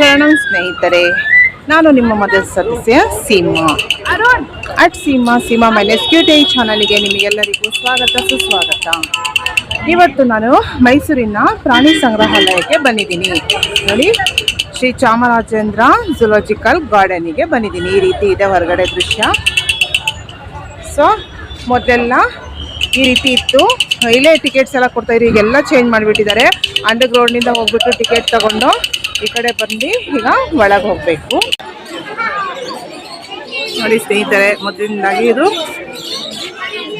ಶರಣಂ ಸ್ನೇಹಿತರೆ ನಾನು ನಿಮ್ಮ ಮೊದಲ ಸದಸ್ಯ Seema. At Seema Seema minus cutie ಚಾನಲ್ಗೆ ನಿಮಗೆಲ್ಲರಿಗೂ ಸ್ವಾಗತ ಸುಸ್ವಾಗತ. ಇವತ್ತು ನಾನು ಮೈಸೂರಿನ ಪ್ರಾಣಿ ಸಂಗ್ರಹಾಲಯಕ್ಕೆ ಬಂದಿದ್ದೀನಿ. ನೋಡಿ ಶ್ರೀ ಚಾಮರಾಜೇಂದ್ರ ಜುಲಾಜಿಕಲ್ ಗಾರ್ಡನಿಗೆ ಬಂದಿದ್ದೀನಿ. ಈ ರೀತಿ ಇದೆ ಹೊರಗಡೆ ದೃಶ್ಯ. ಸೊ ಮೊದಲೆಲ್ಲ ಈ ರೀತಿ ಇತ್ತು. ಇಲ್ಲೇ ಟಿಕೆಟ್ಸ್ ಎಲ್ಲ ಕೊಡ್ತಾಯಿದ್ರು ಈಗೆಲ್ಲ ಚೇಂಜ್ ಮಾಡಿಬಿಟ್ಟಿದ್ದಾರೆ. ಅಂಡರ್ ಗ್ರೌಂಡಿಂದ ಹೋಗ್ಬಿಟ್ಟು ಟಿಕೆಟ್ ತಗೊಂಡು ಈ ಕಡೆ ಬಂದು ಈಗ ಒಳಗೆ ಹೋಗಬೇಕು. ನೋಡಿ ಸ್ನೇಹಿತರೆ, ಮೊದಲಿಂದಾಗಿ ಇದು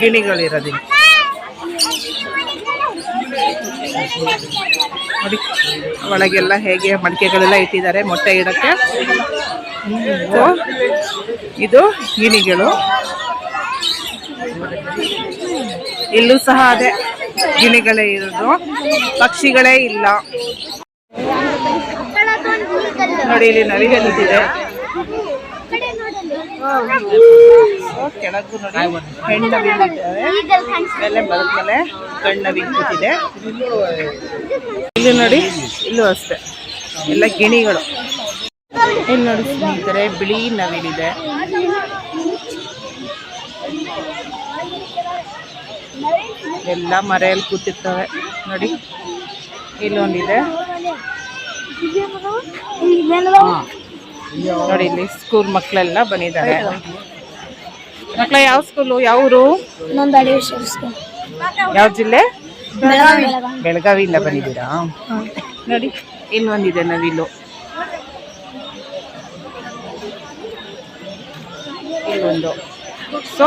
ಗಿಣಿಗಳಿರೋದಿಲ್ಲ ನೋಡಿ, ಒಳಗೆಲ್ಲ ಹೇಗೆ ಮಡಿಕೆಗಳೆಲ್ಲ ಇಟ್ಟಿದ್ದಾರೆ, ಮೊಟ್ಟೆ ಇಡಕ್ಕೆ. ಇದು ಗಿಣಿಗಳು ಇಲ್ಲೂ ಸಹ ಅದೇ ಗಿಣಿಗಳೇ ಇರೋದು. ಪಕ್ಷಿಗಳೇ ಇಲ್ಲ. ನೋಡಿ ಇಲ್ಲಿ ನವಿಗಳಿದೆ ಕೆಳಗೂ ನೋಡಿ ಹೆಣ್ಣವಿದ್ದಾವೆ ಮೇಲೆ ಗಂಡವಿ ಕೂತಿದೆ. ಇಲ್ಲಿ ನೋಡಿ ಇಲ್ಲೂ ಅಷ್ಟೇ. ಎಲ್ಲ ಗಿಣಿಗಳು. ಇಲ್ಲಿ ನೋಡಿ ಸ್ನೇಹಿತರೆ ಬಿಳಿ ನವಿಲಿದೆ. ಎಲ್ಲ ಮರೆಯಲ್ಲಿ ಕೂತಿರ್ತವೆ. ನೋಡಿ ಇಲ್ಲೊಂದಿದೆ. ನೋಡಿ ಇಲ್ಲಿ ಸ್ಕೂಲ್ ಮಕ್ಕಳೆಲ್ಲ ಬಂದಿದ್ದಾರೆ. ಮಕ್ಕಳ ಯಾವ ಸ್ಕೂಲು ಯಾವ ಊರು? ಯಾವ ಜಿಲ್ಲೆ? ಬೆಳಗಾವಿಯಿಂದ ಬಂದಿದ್ದೀರಾ? ನೋಡಿ ಇನ್ನೊಂದಿದೆ ನವಿಲು. ಇಲ್ಲೊಂದು ಸೊ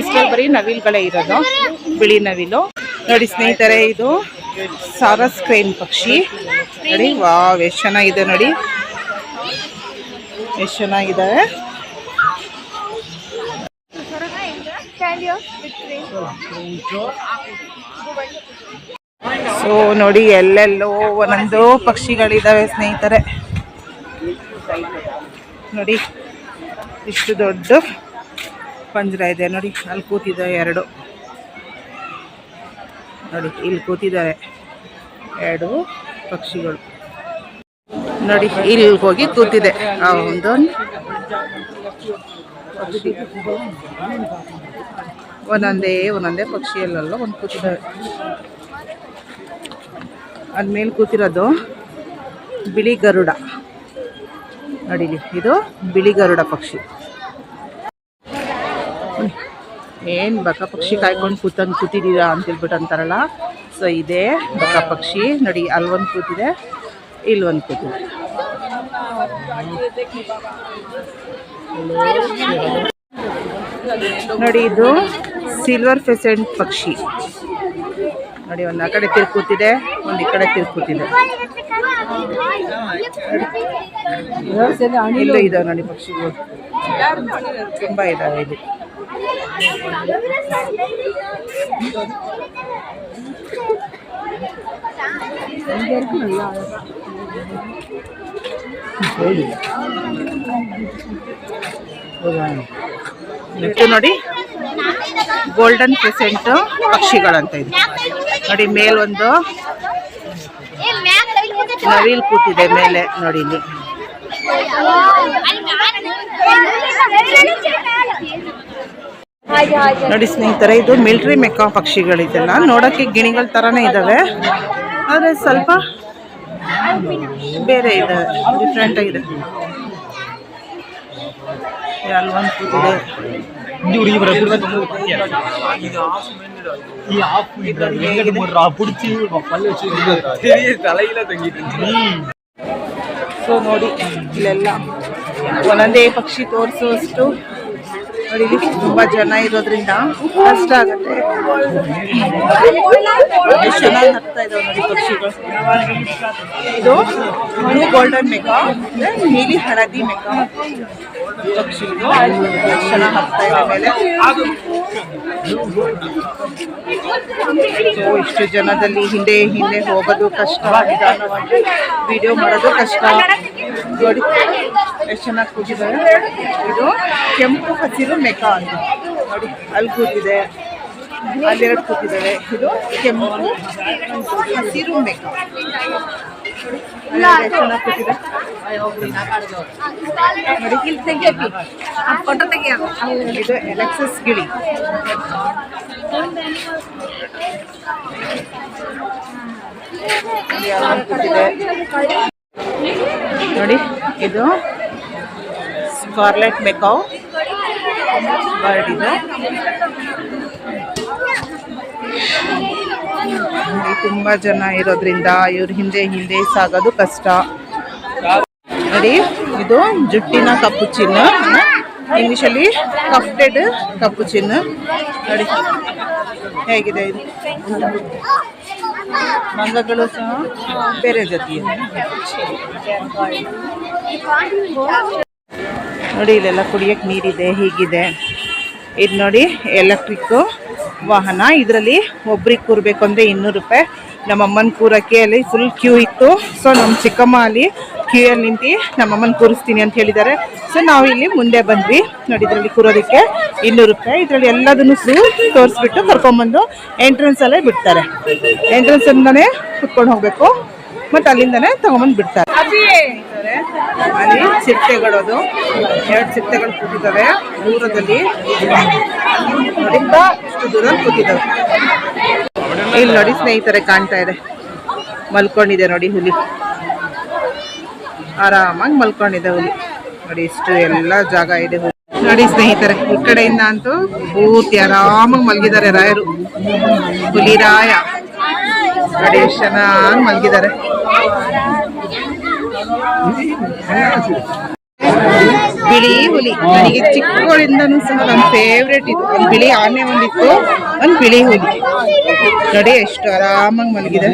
ಇಷ್ಟರಲ್ಲಿ ಬರೀ ನವಿಲುಗಳೇ ಇರೋದು ಬಿಳಿ ನವಿಲು. ನೋಡಿ ಸ್ನೇಹಿತರೆ ಇದು ಸಾರಸ್ ಕ್ರೇನ್ ಪಕ್ಷಿ. ನೋಡಿ, ವಾವ್, ಎಷ್ಟು ಚೆನ್ನಾಗಿದೆ ನೋಡಿ. ಎಷ್ಟು ಚೆನ್ನಾಗಿದ್ದಾವೆ ಸೊ ನೋಡಿ, ಎಲ್ಲೆಲ್ಲೋ ಒಂದೊಂದು ಪಕ್ಷಿಗಳಿದಾವೆ ಸ್ನೇಹಿತರೆ. ನೋಡಿ, ಇಷ್ಟು ದೊಡ್ಡ ಪಂಜರ ಇದೆ. ನೋಡಿ, ಅಲ್ಲಿ ಕೂತಿದ್ದಾವೆ ಎರಡು. ನೋಡಿ, ಇಲ್ಲಿ ಕೂತಿದ್ದಾರೆ ಎರಡು ಪಕ್ಷಿಗಳು. ನೋಡಿ, ಇಲ್ಲಿ ಹೋಗಿ ಕೂತಿದೆ ಆ ಒಂದು ಒಂದೊಂದೇ ಒಂದೊಂದೇ ಪಕ್ಷಿಯಲ್ಲೆಲ್ಲ ಒಂದು ಕೂತಿದ್ದಾರೆ. ಅದ್ಮೇಲೆ ಕೂತಿರೋದು ಬಿಳಿ ಗರುಡ. ನೋಡಿ ಇದು ಬಿಳಿ ಗರುಡ ಪಕ್ಷಿ. ಏನು ಬಕ ಪಕ್ಷಿ ಕಾಯ್ಕೊಂಡು ಕೂತಂದು ಕೂತಿದ್ದೀರಾ ಅಂತ ಹೇಳ್ಬಿಟ್ಟು ಅಂತಾರಲ್ಲ ಸೊ ಇದೆ ಬಕ ಪಕ್ಷಿ. ನೋಡಿ ಅಲ್ಲೊಂದು ಕೂತಿದೆ ಇಲ್ಲೊಂದು ಕೂತಿದೆ. ನೋಡಿ ಇದು ಸಿಲ್ವರ್ ಫೆಸೆಂಟ್ ಪಕ್ಷಿ. ನೋಡಿ ಒಂದು ಆ ಕಡೆ ತಿರ್ಗಿ ಕೂತಿದೆ ಒಂದು ಈ ಕಡೆ ತಿರ್ಗಿ ಕೂತಿದೆ ಇಲ್ಲೂ ಇದಾವೆ ನೋಡಿ ಪಕ್ಷಿಗಳು. ತುಂಬ ಇದಾವೆ ಇಲ್ಲಿ. ಇದು ನೋಡಿ. ಗೋಲ್ಡನ್ ಫೆಸೆಂಟ್ ಪಕ್ಷಿಗಳಂತ ಇದೆ. ನೋಡಿ ಮೇಲೊಂದು ನವಿಲ್ ಕೂತಿದೆ ಮೇಲೆ ನೋಡಿ ಇಲ್ಲಿ. ನೋಡಿ ಸ್ನೇಹಿತರೆ ಇದು ಮಿಲ್ಟ್ರಿ ಮೆಕ್ಕಾ ಪಕ್ಷಿಗಳಿದೆಲ್ಲ. ನೋಡೋಕೆ ಗಿಣಿಗಳ ಥರನೇ ಇದ್ದಾವೆ ಆದರೆ ಸ್ವಲ್ಪ ಬೇರೆ ಇದೆ ಡಿಫ್ರೆಂಟ್ ಆಗಿದೆ. ಸೊ ನೋಡಿ ಇಲ್ಲೆಲ್ಲ ಒಂದೊಂದೇ ಪಕ್ಷಿ ತೋರಿಸುವಷ್ಟು ನೋಡಿ ತುಂಬ ಜನ ಇರೋದ್ರಿಂದ ಕಷ್ಟ ಆಗುತ್ತೆ. ಎಷ್ಟು ಚೆನ್ನಾಗಿ ಹತ್ತಾ ಇದಾವೆ ನೋಡಿ ಪಕ್ಷಿಗಳು. ಇದು ಒಂದು ಗೋಲ್ಡನ್ ಮೇಕಪ್ ನೀಲಿ ಹಳದಿ ಮೇಕ ಪಕ್ಷಿಗಳು. ಎಷ್ಟು ಚೆನ್ನಾಗಿ ಹತ್ತಾ ಇದೆ ಮೇಲೆ. ಸೊ ಇಷ್ಟು ಜನದಲ್ಲಿ ಹಿಂದೆ ಹಿಂದೆ ಹೋಗೋದು ಕಷ್ಟ ನಿಧಾನವಾಗಿ ವಿಡಿಯೋ ಮಾಡೋದು ಕಷ್ಟ. ನೋಡಿ. ಎಷ್ಟು ಚೆನ್ನಾಗಿ ಕೂತಿದ್ದಾರೆ ಇದು ಕೆಂಪು ಹಸಿರು ಮೆಕಾ ಅಂತ. ನೋಡಿ, ಅಲ್ಲಿ ಕೂತಿದೆ. ಅಲ್ಲೆರಡು ಕೂತಿದ್ದಾವೆ. ಇದು ಕೆಂಪು ಹಸಿರು ಮೆಕಾ. ಇದು ಎಲೆಕ್ಸಸ್ ಗಿಳಿ. ನೋಡಿ, ಇದು ಸ್ಕಾರ್ಲೆಟ್ ಮೆಕಾವ್ ಬರ್ಡ್ ಇದೆ ತುಂಬ ತುಂಬಾ ಜನ ಇರೋದ್ರಿಂದ ಇವ್ರ ಹಿಂದೆ ಹಿಂದೆ ಸಾಗೋದು ಕಷ್ಟ. ನೋಡಿ, ಇದು ಜುಟ್ಟಿನ ಕಪ್ಪು ಚಿನ್ನ ಇಂಗ್ಲಿಷಲ್ಲಿ ಕಫ್ಟೆಡ್ ಕಪ್ಪು ಚಿನ್ನ ನೋಡಿ, ಹೇಗಿದೆ ಇದು? ಮಂಗಗಳು ಸಹ ಬೇರೆ ಜೊತೆ ನೋಡಿ, ಇಲ್ಲೆಲ್ಲ ಕುಡಿಯಕ್ಕೆ ನೀರಿದೆ, ಹೀಗಿದೆ. ಇದು ನೋಡಿ ಎಲೆಕ್ಟ್ರಿಕ್ಕು ವಾಹನ. ಇದರಲ್ಲಿ ಒಬ್ರಿಗೆ ಕೂರ್ಬೇಕು ಅಂದರೆ ಇನ್ನೂರು ರೂಪಾಯಿ. ನಮ್ಮ ಅಮ್ಮನ ಕೂರಕ್ಕೆ ಅಲ್ಲಿ ಫುಲ್ ಕ್ಯೂ ಇತ್ತು. ಸೊ ನಮ್ಮ ಚಿಕ್ಕಮ್ಮ ಅಲ್ಲಿ ಕ್ಯೂಯಲ್ಲಿ ನಿಂತು ನಮ್ಮ ಅಮ್ಮನ ಕೂರಿಸ್ತೀನಿ ಅಂತ ಹೇಳಿದ್ದಾರೆ. ಸೊ ನಾವು ಇಲ್ಲಿ ಮುಂದೆ ಬಂದ್ವಿ. ನೋಡಿ, ಇದರಲ್ಲಿ ಕೂರೋದಕ್ಕೆ ಇನ್ನೂರು ರೂಪಾಯಿ. ಇದರಲ್ಲಿ ಎಲ್ಲದನ್ನು ಸೂ ತೋರಿಸ್ಬಿಟ್ಟು ಕರ್ಕೊಂಬಂದು ಎಂಟ್ರೆನ್ಸಲ್ಲೇ ಬಿಡ್ತಾರೆ. ಎಂಟ್ರೆನ್ಸಿಂದನೇ ಕುತ್ಕೊಂಡು ಹೋಗ್ಬೇಕು. ಮತ್ತೆ ಅಲ್ಲಿಂದನೇ ತಗೊಂಬಂದು ಬಿಡ್ತಾರೆ. ಅಲ್ಲಿ ಚಿರತೆಗಳದು ಎರಡು ಚಿರತೆಗಳು ಕೂತಿದ್ದಾವೆ. ದೂರದಲ್ಲಿ ಇಷ್ಟು ದೂರ ಕೂತಿದ್ದಾವೆ. ಇಲ್ಲಿ ನೋಡಿ ಸ್ನೇಹಿತರೆ ಕಾಣ್ತಾ ಇದೆ. ಮಲ್ಕೊಂಡಿದೆ ನೋಡಿ ಹುಲಿ. ಆರಾಮಾಗಿ ಮಲ್ಕೊಂಡಿದೆ ಹುಲಿ. ನೋಡಿ ಇಷ್ಟು ಎಲ್ಲ ಜಾಗ ಇದೆ ಹುಲಿ. ನೋಡಿ ಸ್ನೇಹಿತರೆ ಈ ಕಡೆಯಿಂದ ಅಂತೂ ಪೂರ್ತಿ ಆರಾಮಾಗಿ ಮಲಗಿದ್ದಾರೆ ರಾಯರು. ಹುಲಿ ರಾಯ. ನೋಡಿ ಎಷ್ಟು ಚೆನ್ನಾಗಿ ಮಲಗಿದ್ದಾರೆ. ಬಿಳಿ ಹುಲಿ. ನನಗೆ ಚಿಕ್ಕವಳಿಂದನೂ ಸಹ ನನ್ನ ಫೇವ್ರೇಟ್ ಇದು. ಒಂದು ಬಿಳಿ ಆನೆ ಒಂದಿತ್ತು, ಒಂದು ಬಿಳಿ ಹುಲಿ. ನೋಡಿ, ಎಷ್ಟು ಆರಾಮಾಗಿ ಮಲಗಿದೆ.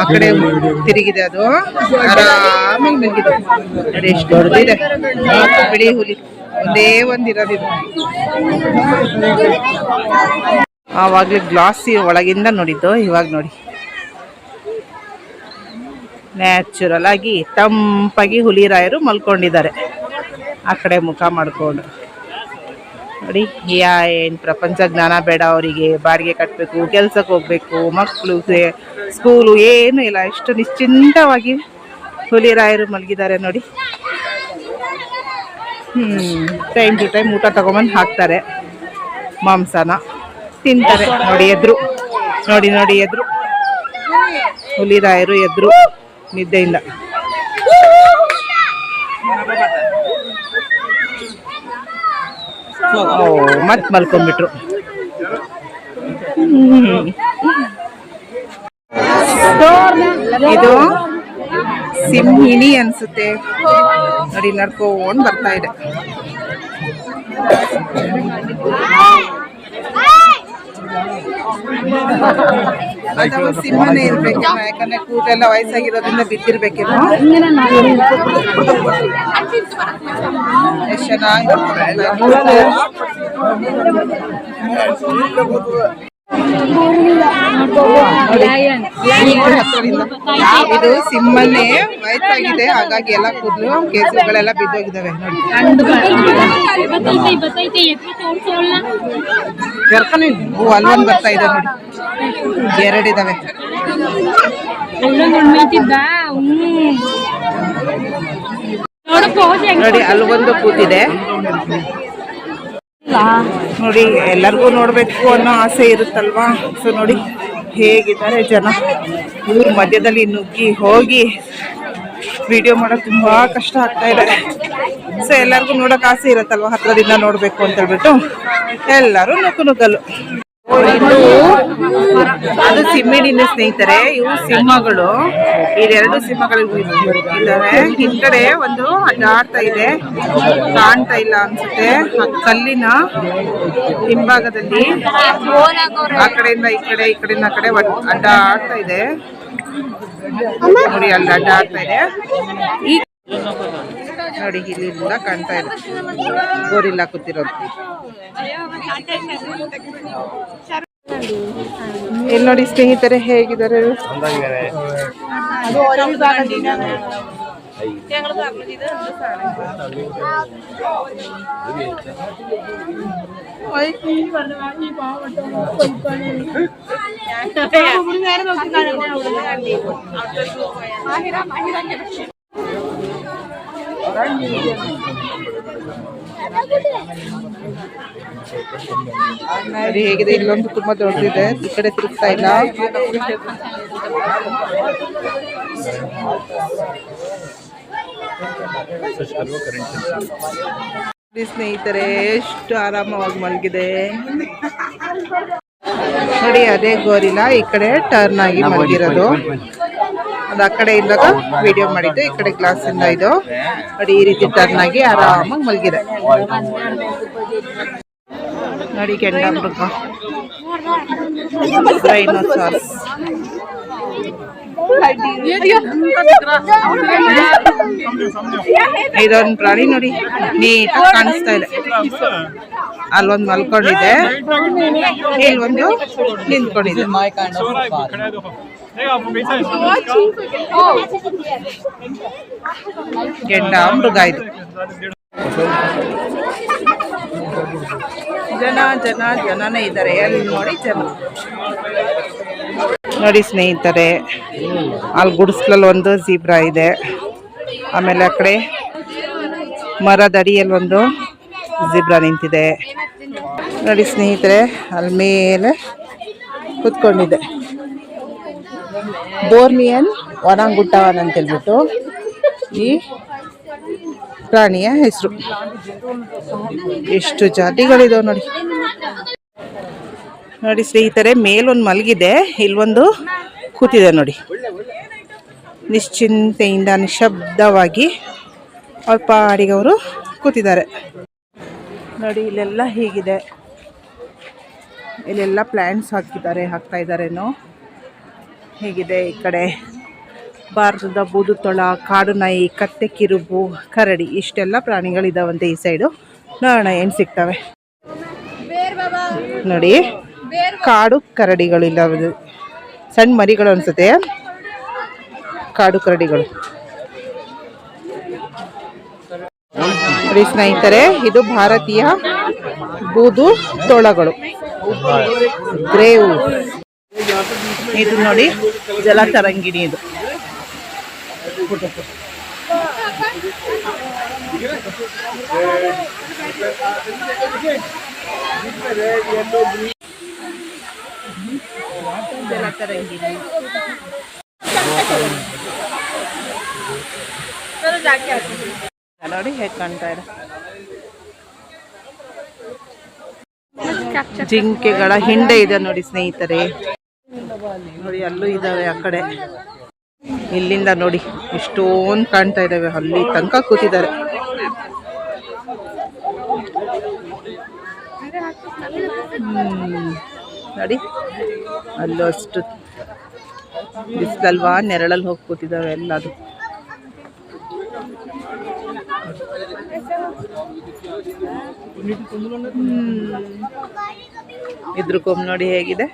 ಆ ಕಡೆ ತಿರುಗಿದೆ ಅದು. ಆರಾಮಾಗಿ ಮಲಗಿದೆ. ನೋಡಿ, ಎಷ್ಟು ದೊಡ್ಡದಿದೆ. ಬಿಳಿ ಹುಲಿ. ಒಂದೇ ಒಂದಿರೋದಿದೆ ಆವಾಗಲೇ ಗ್ಲಾಸಿ ಒಳಗಿಂದ ನೋಡಿದ್ದು. ಇವಾಗ ನೋಡಿ. ನ್ಯಾಚುರಲ್ ಆಗಿ ತಂಪಾಗಿ ಹುಲಿರಾಯರು ಮಲ್ಕೊಂಡಿದ್ದಾರೆ. ಆ ಕಡೆ ಮುಖ ಮಾಡಿಕೊಂಡು. ನೋಡಿ, ಯಾ ಏನು ಪ್ರಪಂಚ ಜ್ಞಾನ ಬೇಡ ಅವರಿಗೆ. ಬಾಡಿಗೆ ಕಟ್ಟಬೇಕು ಕೆಲ್ಸಕ್ಕೆ ಹೋಗ್ಬೇಕು ಮಕ್ಕಳು ಸ್ಕೂಲು ಏನು ಇಲ್ಲ. ಎಷ್ಟು ನಿಶ್ಚಿಂತವಾಗಿ ಹುಲಿರಾಯರು ಮಲಗಿದ್ದಾರೆ ನೋಡಿ. ಹ್ಮ್ ಟೈಮ್ ಟು ಟೈಮ್ ಊಟ ತಗೊಂಬಂದು ಹಾಕ್ತಾರೆ. ಮಾಂಸನ ತಿಂತಾರೆ. ನೋಡಿ ಎದ್ರು. ನೋಡಿ ನೋಡಿ ಎದ್ರು. ಹುಲಿರಾಯರು ಎದ್ರು. ನಿದ್ದೆಯಿಂದ ಮತ್ ಮಲ್ಕೊಂಡ್ಬಿಟ್ರು. ಇದು ಸಿಂಹಿಣಿ ಅನ್ಸುತ್ತೆ. ನೋಡಿ ನಡ್ಕೊಂಡ್ ಬರ್ತಾ ಇದೆ. ಸಿಂಹನೇ ಇರ್ಬೇಕು ಯಾಕಂದ್ರೆ ಕೂದಲೆಲ್ಲ ವಯಸ್ಸಾಗಿರೋದ್ರಿಂದ ಬಿದ್ದಿರ್ಬೇಕೇನೋ ಎಷ್ಟು ಚೆನ್ನಾಗಿ. ಇದು ಸಿಂಹನೇ ವಯಸ್ಸಾಗಿದೆ ಹಾಗಾಗಿ ಎಲ್ಲ ಕೂದಲು ಕೇಸುಗಳೆಲ್ಲ ಬಿದ್ದೋಗಿದ್ದಾವೆ ನೋಡಿ. ಅಲ್ಲೊಂದು ಬರ್ತಾ ಇದೆ ನೋಡಿ. ಎರಡಿದಾವೆ ನೋಡು ಒಂದು ಕೂತಿದೆ. ನೋಡಿ, ಎಲ್ಲರಿಗೂ ನೋಡಬೇಕು ಅನ್ನೋ ಆಸೆ ಇರುತ್ತಲ್ವಾ? ಸೊ ನೋಡಿ, ಹೇಗಿದ್ದಾರೆ ಜನ? ಇವ್ರ ಮಧ್ಯದಲ್ಲಿ ನುಗ್ಗಿ ಹೋಗಿ ವಿಡಿಯೋ ಮಾಡೋದು ತುಂಬ ಕಷ್ಟ ಆಗ್ತಾ ಇದೆ ಸೊ ಎಲ್ಲರಿಗೂ ನೋಡೋಕೆ ಆಸೆ ಇರುತ್ತಲ್ವಾ? ಹತ್ರದಿಂದ ನೋಡಬೇಕು ಅಂತ ಹೇಳ್ಬಿಟ್ಟು. ಎಲ್ಲರೂ ನುಗ್ಗು ನುಗ್ಗಲು. ಅದು ಸಿಮ್ಮಿಡಿನ ಸ್ನೇಹಿತರೆ ಇವು ಸಿಂಹಗಳು. ಇದೆರಡು ಸಿಂಹಗಳು ಇದ್ದಾವೆ ಹಿಂದ್ಗಡೆ ಒಂದು ಅಡ್ಡಾಡ್ತಾ ಇದೆ. ಕಾಣ್ತಾ ಇಲ್ಲ ಅನ್ಸುತ್ತೆ. ಕಲ್ಲಿನ ಹಿಂಭಾಗದಲ್ಲಿ ಆ ಕಡೆಯಿಂದ ಈ ಕಡೆ, ಈ ಕಡೆಯಿಂದ ಆ ಕಡೆ ಅಡ್ಡಾಡ್ತಾ ಇದೆ. ನೋಡಿ, ಅಲ್ಲಿ ಅಡ್ಡಾಡ್ತಾ ಇದೆ. ನೋಡಿ ಇಲ್ಲಿಂದ ಕಾಣ್ತಾ ಇದೆ ಗೋರಿಲ್ಲ ಕೂತಿರೋದು ಇಲ್ಲಿ ನೋಡಿ ಸ್ನೇಹಿತರೆ ಹೇಗಿದ್ದಾರೆ ಇವ್ರು? ನೋಡಿ ಹೇಗಿದೆ? ಇಲ್ಲೊಂದು ತುಂಬಾ ದೊಡ್ಡದಿದೆ. ಈ ಕಡೆ ತಿರುಗ್ತಾ ಇಲ್ಲ. ಸ್ನೇಹಿತರೆ ಎಷ್ಟು ಆರಾಮವಾಗಿ ಮಲಗಿದೆ. ನೋಡಿ ಅದೇ ಗೋರಿನ ಈ ಕಡೆ ಟರ್ನ್ ಆಗಿ ಮಲಗಿರೋದು. ಅದು ಆ ಕಡೆ ಇಲ್ಲದ ವಿಡಿಯೋ ಮಾಡಿದ್ದು, ಈ ಕಡೆ ಗ್ಲಾಸ್ ಇಂದ ಇದು. ನೋಡಿ, ಈ ರೀತಿ ಟರ್ನ್ ಆಗಿ ಆರಾಮಾಗಿ ಮಲಗಿದೆ. ನೋಡಿ, ಕೆಂಡ ಇದೊಂದು ಪ್ರಾಣಿ, ನೋಡಿ ನೀಟಾಗಿ ಕಾಣಿಸ್ತಾ ಇದೆ. ಅಲ್ಲೊಂದು ಮಲ್ಕೊಂಡಿದೆ. ಇಲ್ಲೊಂದು ನಿಂತ್ಕೊಂಡಿದೆ. ಗೆಂಡ ಮೃಗ ಇದು ಜನ ಜನ ಜನನೇ ಇದ್ದಾರೆ. ಅಲ್ಲಿ ನೋಡಿ ಜನ. ನೋಡಿ ಸ್ನೇಹಿತರೆ ಅಲ್ಲಿ ಗುಡಿಸ್ಲಲ್ಲಿ ಒಂದು ಜೀಬ್ರಾ ಇದೆ. ಆಮೇಲೆ ಆ ಕಡೆ ಮರದಡಿಯಲ್ಲಿ ಒಂದು ಜಿಬ್ರಾ ನಿಂತಿದೆ. ನೋಡಿ ಸ್ನೇಹಿತರೆ ಅಲ್ಲಿ ಮೇಲೆ ಕುತ್ಕೊಂಡಿದೆ ಬೋರ್ನಿಯನ್ ಒಣಗುಟ್ಟವನ್ ಅಂತ ಹೇಳ್ಬಿಟ್ಟು. ಈ ಪ್ರಾಣಿಯ ಹೆಸರು. ಎಷ್ಟು ಜಾತಿಗಳಿದಾವೆ ನೋಡಿ. ನೋಡಿ ಸ್ನೇಹಿತರೆ, ಮೇಲೊಂದು ಮಲಗಿದೆ. ಇಲ್ಲೊಂದು ಕೂತಿದೆ ನೋಡಿ. ನಿಶ್ಚಿಂತೆಯಿಂದ ನಿಶಬ್ದವಾಗಿ ಅವ್ರ ಪಾಡಿಗೆ ಅವರು ಕೂತಿದ್ದಾರೆ. ನೋಡಿ, ಇಲ್ಲೆಲ್ಲ ಹೀಗಿದೆ. ಇಲ್ಲೆಲ್ಲ ಪ್ಲ್ಯಾಂಟ್ಸ್ ಹಾಕಿದ್ದಾರೆ ಹಾಕ್ತಾ ಇದ್ದಾರೇನೋ. ಹೀಗಿದೆ ಈ ಕಡೆ. ಭಾರತದ ಬೂದುತೊಳ ಕಾಡು ನಾಯಿ ಕತ್ತೆ, ಕಿರುಬು, ಕರಡಿ, ಇಷ್ಟೆಲ್ಲ ಪ್ರಾಣಿಗಳಿದಾವಂತೆ ಈ ಸೈಡು. ನೋಡೋಣ ಏನು ಸಿಗ್ತವೆ? ನೋಡಿ, ಕಾಡು ಕರಡಿಗಳಿಲ್ಲ ಸಣ್ಣ ಮರಿಗಳು ಅನ್ಸುತ್ತೆ. ಕಾಡು ಕರಡಿಗಳು. ಸ್ನೇಹಿತರೆ, ಇದು ಭಾರತೀಯ ಬೂದು ತೋಳಗಳು ಗ್ರೇವ್. ಇದು ನೋಡಿ ಜಲತರಂಗಿಣಿ ಇದು. ನೋಡಿ ಹೇಗೆ ಕಾಣ್ತಾ ಇದೆ. ಜಿಂಕೆಗಳ ಹಿಂಡೆ ಇದೆ ನೋಡಿ ಸ್ನೇಹಿತರೆ. ನೋಡಿ, ಅಲ್ಲೂ ಇದಾವೆ ಆ ಕಡೆ. ಇಲ್ಲಿಂದ ನೋಡಿ ಎಷ್ಟೊಂದು ಕಾಣ್ತಾ ಇದಾವೆ. ಅಲ್ಲಿ ತನಕ ಕೂತಿದ್ದಾರೆ. ನೋಡಿ, ಅಲ್ಲೂ ಅಷ್ಟು ಬಿಸಿಲಲ್ವಾ, ನೆರಳಲ್ಲಿ ಹೋಗಿ ಕೂತಿದ್ದಾವೆ ಎಲ್ಲ ಇದ್ರ ಕೊಂಬ್ ನೋಡಿ ಹೇಗಿದೆ.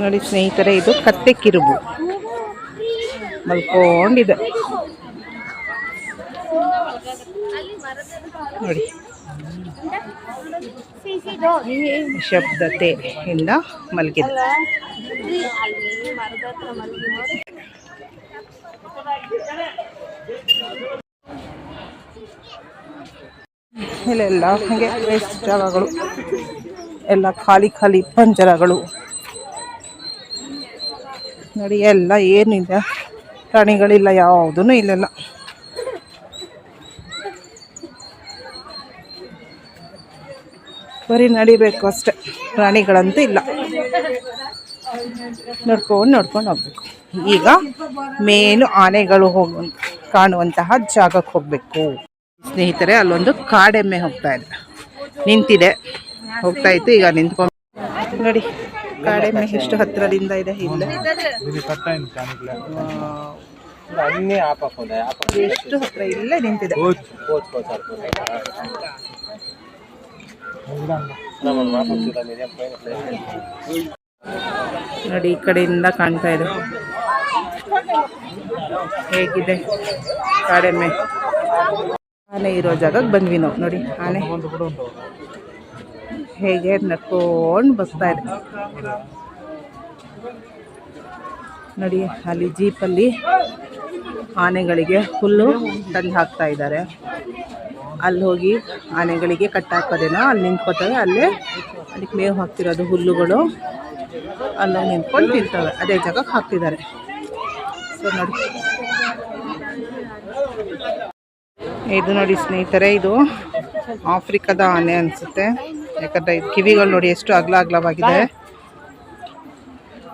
ನೋಡಿ ಸ್ನೇಹಿತರೆ, ಇದು ಕತ್ತೆ ಕಿರುಬು. ಮಲ್ಕೊಂಡಿದೆ. ನೋಡಿ. ನಿಶಬ್ದತೆಯಿಂದ ಮಲಗಿದೆ. ಇಲ್ಲೆಲ್ಲ ಹಾಗೆ ವೇಸ್ಟ್ ಜಾಗಗಳು. ಎಲ್ಲ ಖಾಲಿ ಖಾಲಿ ಪಂಜರಗಳು ನೋಡಿ, ಎಲ್ಲ ಏನಿದೆ? ಪ್ರಾಣಿಗಳಿಲ್ಲ ಯಾವುದೂ ಇಲ್ಲೆಲ್ಲ. ಬರೀ ನಡಿಬೇಕು ಅಷ್ಟೆ. ಪ್ರಾಣಿಗಳಂತೂ ಇಲ್ಲ. ನೋಡ್ಕೊಂಡು ನೋಡ್ಕೊಂಡು ಹೋಗ್ಬೇಕು. ಈಗ ಮೇನು ಆನೆಗಳು ಹೋಗ, ಕಾಣುವಂತಹ ಜಾಗಕ್ಕೆ ಹೋಗಬೇಕು. ಸ್ನೇಹಿತರೆ, ಅಲ್ಲೊಂದು ಕಾಡೆಮ್ಮೆ ಹೋಗ್ತಾ ಇದೆ. ನಿಂತಿದೆ. ಹೋಗ್ತಾ ಇತ್ತು, ಈಗ ನಿಂತ್ಕೊಂಡು. ನೋಡಿ. ಕಾಡೆಮ್ಮೆ ಮೇ ಎಷ್ಟು ಹತ್ತಿರದಿಂದ ಇದೆ ಇಲ್ಲೇ ಎಷ್ಟು ಹತ್ರ ಇಲ್ಲೇ ನಿಂತಿದೆ. ನೋಡಿ ಈ ಕಡೆಯಿಂದ ಕಾಣ್ತಾ ಇದೆ. ಹೇಗಿದೆ? ಕಾಡೆ ಮೇ ಆನೆ ಇರೋ ಜಾಗಕ್ಕೆ ಬಂದ್ವಿ ನಾವು. ನೋಡಿ ಆನೆ. ಹೇಗೆ ನಡ್ಕೊಂಡು ಬಸ್ತಾ ಇದೆ. ನೋಡಿ, ಅಲ್ಲಿ ಜೀಪಲ್ಲಿ ಆನೆಗಳಿಗೆ ಹುಲ್ಲು ತಂದು ಹಾಕ್ತಾ ಇದ್ದಾರೆ. ಅಲ್ಲಿ ಹೋಗಿ ಆನೆಗಳಿಗೆ ಕಟ್ಟಾಕೋದೇನೋ ಅಲ್ಲಿ ನಿಂತ್ಕೋತವೆ, ಅಲ್ಲೇ ಅದಕ್ಕೆ ಮೇವು ಹಾಕ್ತಿರೋದು ಹುಲ್ಲುಗಳು. ಅಲ್ಲೋಗಿ ನಿಂತ್ಕೊಂಡು ತಿಂತವೆ, ಅದೇ ಜಾಗಕ್ಕೆ ಹಾಕ್ತಿದ್ದಾರೆ. ಸೊ ನೋಡಿ. ಇದು ನೋಡಿ ಸ್ನೇಹಿತರೆ, ಇದು ಆಫ್ರಿಕಾದ ಆನೆ ಅನಿಸುತ್ತೆ. ಯಾಕಂದರೆ ಇದು ಕಿವಿಗಳು ನೋಡಿ ಎಷ್ಟು ಅಗಲ ಅಗಲವಾಗಿದೆ.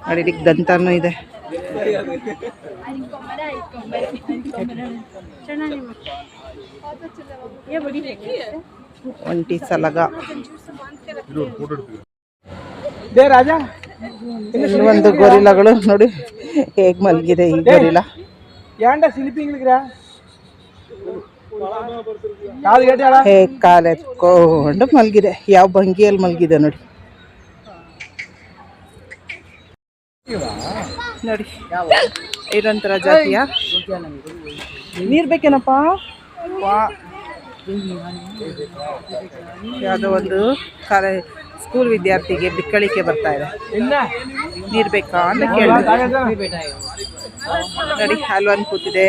ನೋಡಿ ಇದಕ್ಕೆ ದಂತನೂ ಇದೆ. ಒಂಟಿ ಸಲಗ. ಒಂದು ಗೊರಿಲಗಳು ನೋಡಿ ಹೇಗ್ ಮಲಗಿದೆ ಈ ಗೊರಿಲ ಯಾಂಡ ಸಿಲಿಪಿಂಗ್ಲಿಗ್ರಾ ಹೇಗ್ ಕಾಲು ಮಲಗಿದೆ. ಯಾವ ಭಂಗಿಯಲ್ಲಿ ಮಲಗಿದೆ ನೋಡಿ. ನೋಡಿ ಇರೋಂತರ ಜಾತಿಯ. ನೀರ್ ಬೇಕೇನಪ್ಪ. ಯಾವುದೋ ಒಂದು ಕಾಲ ಸ್ಕೂಲ್ ವಿದ್ಯಾರ್ಥಿಗೆ ಬಿಕ್ಕಳಿಕೆ ಬರ್ತಾ ಇದೆ. ನೀರ್ ಬೇಕಾ ಅಂತ ಕೇಳಿ ನೋಡಿ ಹಲ್ವನ್ ಕೂತಿದೆ.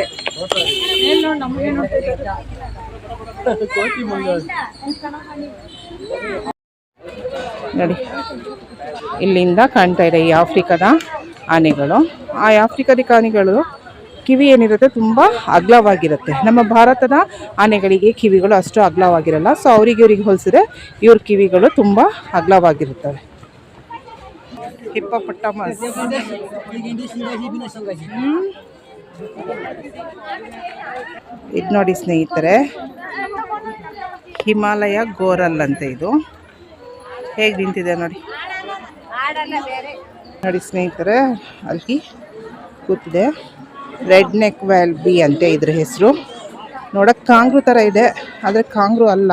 ನೋಡಿ. ಇಲ್ಲಿಂದ ಕಾಣ್ತಾ ಇದೆ ಈ ಆಫ್ರಿಕಾದ ಆನೆಗಳು. ಆ ಆಫ್ರಿಕಾದ ಆನೆಗಳು ಕಿವಿ ಏನಿರುತ್ತೆ ತುಂಬ ಅಗಲವಾಗಿರುತ್ತೆ. ನಮ್ಮ ಭಾರತದ ಆನೆಗಳಿಗೆ ಕಿವಿಗಳು ಅಷ್ಟು ಅಗ್ಲವಾಗಿರಲ್ಲ. ಸೊ ಅವರಿಗೆ ಇವ್ರಿಗೆ ಹೋಲಿಸಿದ್ರೆ ಇವ್ರ ಕಿವಿಗಳು ತುಂಬ ಅಗ್ಲವಾಗಿರುತ್ತವೆ. ಇದು ನೋಡಿ ಸ್ನೇಹಿತರೆ, ಹಿಮಾಲಯ ಗೋರಲ್ ಅಂತ ಇದು. ಹೇಗೆ ನಿಂತಿದೆ ನೋಡಿ. ನೋಡಿ ಸ್ನೇಹಿತರೆ, ಅಲ್ಲಿ ಕೂತಿದೆ. ರೆಡ್ ನೆಕ್ ವ್ಯಾಲ್ ಬಿ ಅಂತೆ ಇದ್ರ ಹೆಸರು. ನೋಡಕ್ ಕಾಂಗ್ರು ಥರ ಇದೆ, ಆದರೆ ಕಾಂಗ್ರು ಅಲ್ಲ.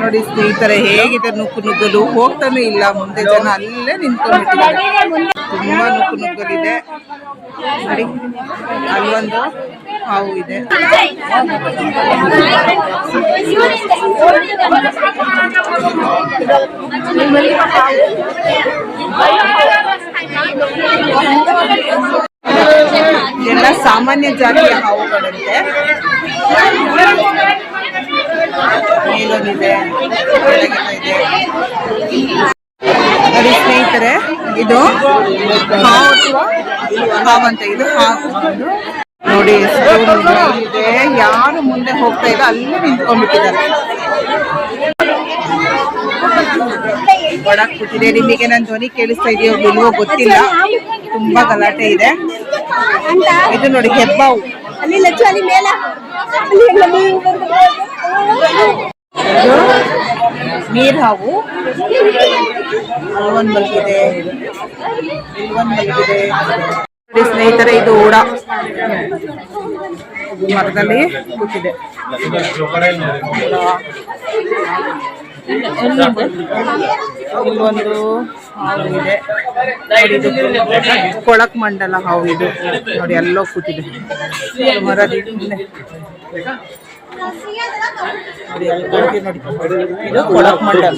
ನೋಡಿ ಸ್ನೇಹಿತರೆ, ಹೇಗಿದೆ ನುಗ್ಗು ನುಗ್ಗಲು? ಹೋಗ್ತಾನೆ ಇಲ್ಲ, ಮುಂದೆ ಜನ ಅಲ್ಲೇ ನಿಂತ್ಕೊಂಡಿದ್ದಾರೆ ತುಂಬಾ ನುಗ್ಗು ನುಗ್ಗಲಿದೆ. ನೋಡಿ ಅಲ್ಲೊಂದು ಹಾವು ಇದೆ. ಎಲ್ಲ ಸಾಮಾನ್ಯ ಜಾತಿಯ ಹಾವುಗಳಂತೆ. ಮೇಲೊಂದಿದೆ ಇದೆ ಸ್ನೇಹಿತರೆ, ಇದು ಹಾವು ಹಾವು ಅಂತ, ಇದು ಹಾವು. ನೋಡಿ ಯಾರು ಮುಂದೆ ಹೋಗ್ತಾ ಇಲ್ಲ ಅಲ್ಲಿ ನಿಂತ್ಕೊಂಡ್ಬಿಟ್ಟಿದ್ದಾರೆ. ಒಳಗ್ ಕೂತಿದೆ. ನಿಮಗೆ ನನ್ನ ಧ್ವನಿ ಕೇಳಿಸ್ತಾ ಇದೆಯೋ ಇಲ್ವೋ ಗೊತ್ತಿಲ್ಲ. ತುಂಬಾ ಗಲಾಟೆ ಇದೆ. ಇದು ನೋಡಿ ಹೆಬ್ಬಾವು. ಅಲ್ಲಿ ಲಚ್ಚು ಅಲ್ಲಿ ಮೇಲ. ನೀರ್ ಹಾವು ಒಂದ್ ಮಲಗಿದೆ. ನೋಡಿ ಸ್ನೇಹಿತರೆ ಇದು ಊಡ ಮರದಲ್ಲಿ ಕೂತಿದೆ. ಇಲ್ಲೊಂದು ಹಾವು ಇದೆ. ಕೊಳಕ್ ಮಂಡಲ ಹಾವು ಇದು. ನೋಡಿ, ಎಲ್ಲೋ ಕೂತಿದೆ. ಮರದ ಕೊಳಕ್ ಮಂಡಲ.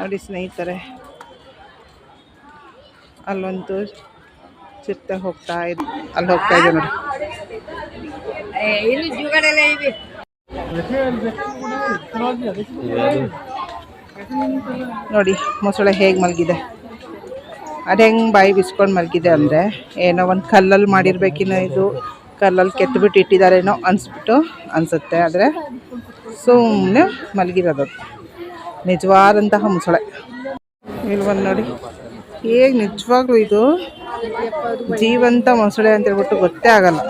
ನೋಡಿ ಸ್ನೇಹಿತರೆ, ಅಲ್ಲೊಂದು ಚಿತ್ತಾ ಹೋಗ್ತಾ ಇದೆ. ಅಲ್ಲಿ ಹೋಗ್ತಾ ಇದೆ ನೋಡಿ. ನೋಡಿ, ಮೊಸಳೆ ಹೇಗೆ ಮಲಗಿದೆ? ಅದು ಹೆಂಗೆ ಬಾಯಿ ಬಿಸ್ಕೊಂಡು ಮಲಗಿದೆ ಅಂದರೆ, ಏನೋ ಒಂದು ಕಲ್ಲಲ್ಲಿ ಮಾಡಿರ್ಬೇಕಿನ್ನೋ ಇದು ಕಲ್ಲಲ್ಲಿ ಕೆತ್ತಬಿಟ್ಟು ಇಟ್ಟಿದ್ದಾರೇನೋ ಅನಿಸ್ಬಿಟ್ಟು ಅನಿಸುತ್ತೆ. ಆದರೆ ಸುಮ್ಮನೆ ಮಲಗಿರೋದು. ನಿಜವಾದಂತಹ ಮೊಸಳೆ. ಇಲ್ಲಿ ಬಂದು ನೋಡಿ. ಹೇಗೆ ನಿಜವಾಗ್ಲೂ ಇದು ಜೀವಂತ ಮೊಸಳೆ ಅಂತ ಹೇಳ್ಬಿಟ್ಟು ಗೊತ್ತೇ ಆಗಲ್ಲ.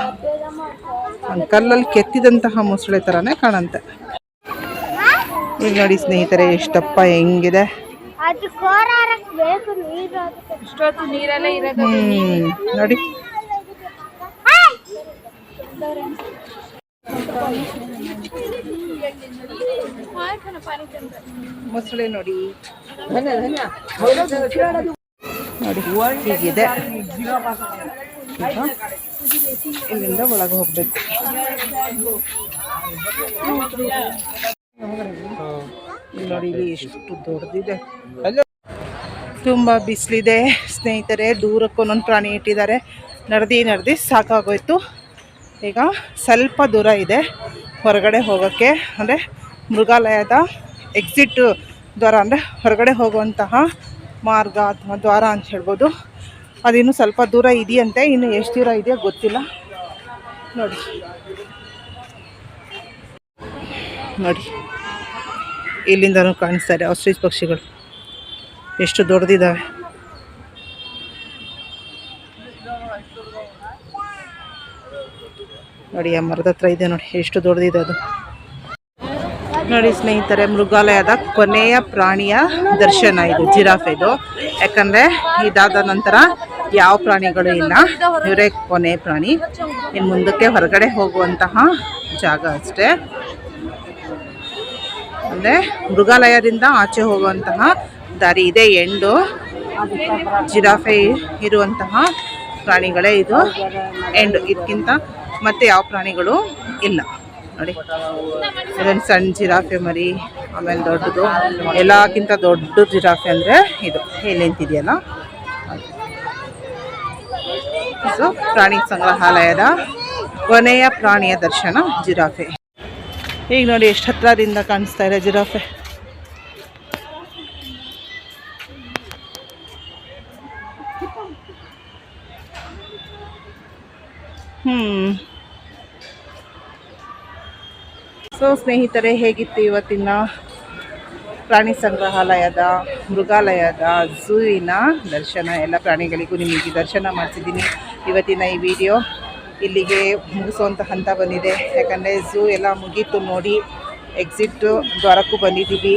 ಕಲ್ಲಲ್ಲಿ ಕೆತ್ತಿದಂತಹ ಮೊಸಳೆ ಥರನೇ ಕಾಣಂತೆ ಇಲ್ಲಿ ನೋಡಿ ಸ್ನೇಹಿತರೆ ಎಷ್ಟಪ್ಪ ಹೆಂಗಿದೆ. ನೋಡಿ. ಮೊಸಳೆ ನೋಡಿ. ನೋಡಿ ಹೀಗಿದೆ. ಈಗ ಇಲ್ಲಿಂದ ಒಳಗೆ ಹೋಗ್ಬೇಕು. ನೋಡಿ ಇಲ್ಲಿ ಎಷ್ಟು ದೊಡ್ಡದಿದೆ. ತುಂಬ ಬಿಸಿಲಿದೆ. ಸ್ನೇಹಿತರೆ ದೂರಕ್ಕೆ ಒಂದೊಂದು ಪ್ರಾಣಿ ಇಟ್ಟಿದ್ದಾರೆ. ನಡೆದು ನಡೆದು ಸಾಕಾಗೋಯ್ತು. ಈಗ ಸ್ವಲ್ಪ ದೂರ ಇದೆ ಹೊರಗಡೆ ಹೋಗೋಕ್ಕೆ. ಅಂದರೆ ಮೃಗಾಲಯದ ಎಕ್ಸಿಟ್ ದ್ವಾರ ಅಂದರೆ ಹೊರಗಡೆ ಹೋಗುವಂತಹ ಮಾರ್ಗ ಅಥವಾ ದ್ವಾರ ಅಂತ ಹೇಳ್ಬೋದು. ಅದಿನ್ನು ಸ್ವಲ್ಪ ದೂರ ಇದೆಯಂತೆ, ಇನ್ನು ಎಷ್ಟು ದೂರ ಇದೆಯೋ ಗೊತ್ತಿಲ್ಲ. ನೋಡಿ. ನೋಡಿ. ಇಲ್ಲಿಂದನೂ ಕಾಣಿಸ್ತಾ ಇದೆ ಆಸ್ಟ್ರಿಚ್ ಪಕ್ಷಿಗಳು. ಎಷ್ಟು ದೊಡ್ಡದಿದ್ದಾವೆ. ನೋಡಿ, ಆ ಮರದ ಹತ್ರ ಇದೆ ನೋಡಿ, ಎಷ್ಟು ದೊಡ್ಡದಿದೆ ಅದು. ನೋಡಿ, ಸ್ನೇಹಿತರೆ, ಮೃಗಾಲಯದ ಕೊನೆಯ ಪ್ರಾಣಿಯ ದರ್ಶನ ಇದು, ಜಿರಾಫೆ ಇದು. ಯಾಕಂದರೆ ಇದಾದ ನಂತರ ಯಾವ ಪ್ರಾಣಿಗಳು ಇಲ್ಲ. ಇವರೇ ಕೊನೆ ಪ್ರಾಣಿ. ಇನ್ನು ಮುಂದಕ್ಕೆ ಹೊರಗಡೆ ಹೋಗುವಂತಹ ಜಾಗ ಅಷ್ಟೇ. ಅಂದರೆ ಮೃಗಾಲಯದಿಂದ ಆಚೆ ಹೋಗುವಂತಹ ದಾರಿ ಇದೆ, ಎಂಡು. ಜಿರಾಫೆ ಇರುವಂತಹ ಪ್ರಾಣಿಗಳೇ ಇದು. ಎಂಡು ಇದಕ್ಕಿಂತ ಮತ್ತೆ ಯಾವ ಪ್ರಾಣಿಗಳು ಇಲ್ಲ. ನೋಡಿ. ಇದೊಂದು ಸಣ್ಣ ಜಿರಾಫೆ ಮರಿ, ಆಮೇಲೆ ದೊಡ್ಡದು. ಎಲ್ಲಕ್ಕಿಂತ ದೊಡ್ಡ ಜಿರಾಫೆ ಅಂದರೆ ಇದು. ಇಲ್ಲಿ ನಿಂತಿದೆಯಲ್ಲ? ಸೊ, ಪ್ರಾಣಿ ಸಂಗ್ರಹಾಲಯದ ಕೊನೆಯ ಪ್ರಾಣಿಯ ದರ್ಶನ ಜಿರಾಫೆ. ಈಗ ನೋಡಿ ಎಷ್ಟು ಹತ್ರದಿಂದ ಕಾಣಿಸ್ತಾ ಇದೆ ಜಿರಾಫೆ. ಹ್ಮ್. ಸೊ, ಸ್ನೇಹಿತರೆ, ಹೇಗಿತ್ತು ಇವತ್ತಿನ ಪ್ರಾಣಿ ಸಂಗ್ರಹಾಲಯದ, ಮೃಗಾಲಯದ ಝೂವಿನ ದರ್ಶನ? ಎಲ್ಲ ಪ್ರಾಣಿಗಳಿಗೂ ನಿಮಗೆ ದರ್ಶನ ಮಾಡಿಸಿದ್ದೀನಿ ಇವತ್ತಿನ ಈ ವಿಡಿಯೋ ಇಲ್ಲಿಗೆ ಮುಗಿಸುವಂಥ ಹಂತ ಬಂದಿದೆ. ಯಾಕಂದರೆ ಝೂ ಎಲ್ಲ ಮುಗೀತು ನೋಡಿ ಎಕ್ಸಿಟ್ ದ್ವಾರಕ್ಕೂ ಬಂದಿದ್ದೀವಿ.